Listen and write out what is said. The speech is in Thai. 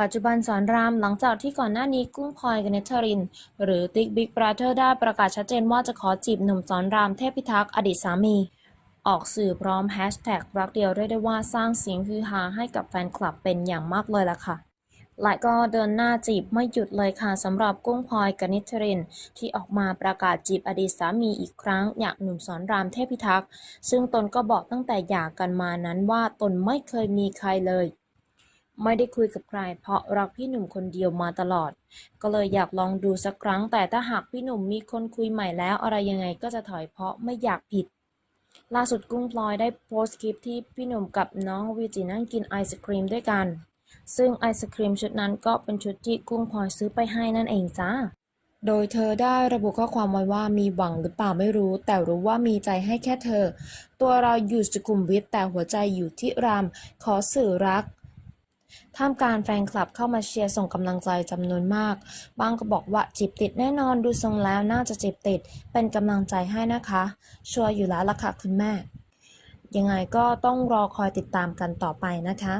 ปัจจุบันสอนรามหลังจากที่ก่อนหน้านี้กุ้งพลอยกับเนทริน หรือติ๊กบิ๊กบราเธอร์ได้ประกาศชัดเจนว่าจะขอจีบหนุ่มสอนรามเทพพิทักษ์อดีตสามี ออกสื่อพร้อมแฮชแท็กรักเดียวเรียกได้ว่าสร้างเสียงฮือฮาให้กับแฟนคลับเป็นอย่างมากเลยล่ะค่ะและก็เดินหน้าจีบไม่หยุดเลยค่ะสำหรับกุ้งพลอยกนิทริน ที่ออกมาประกาศจีบอดีตสามีอีกครั้ง อย่างหนุ่มสอนรามเทพิทักษ์ซึ่งตนก็บอกตั้งแต่หย่ากันมานั้นว่าตนไม่เคยมีใครเลย ไม่ได้คุยกับใคร เพราะรักพี่หนุ่มคนเดียวมาตลอด ก็เลยอยากลองดูสักครั้ง แต่ถ้าหากพี่หนุ่มมีคนคุยใหม่แล้ว อะไรยังไงก็จะถอยเพราะไม่อยากผิด ล่าสุดกุ้งพลอยได้โพสต์คลิปที่พี่หนุ่มกับน้องวิจินั่งกินไอศครีมด้วยกัน ซึ่งไอศครีมชุดนั้นก็เป็นชุดที่กุ้งพลอยซื้อไปให้นั่นเองจ้าโดยเธอได้ระบุข้อความไว้ว่ามีหวังหรือเปล่าไม่รู้ แต่รู้ว่ามีใจให้แค่เธอ ตัวเราอยู่สุขุมวิทแต่หัวใจอยู่ที่รามขอสื่อรัก ท่ามกลารแฟนคลับเข้ามาเชียร์ส่งกำลังใจจำนวนมาก บางก็บอกว่าจีบติดแน่นอนดูทรงแล้วน่าจะจีบติด เป็นกำลังใจให้นะคะ ชัวร์อยู่แล้วล่ะค่ะคุณแม่ ยังไงก็ต้องรอคอยติดตามกันต่อไปนะคะ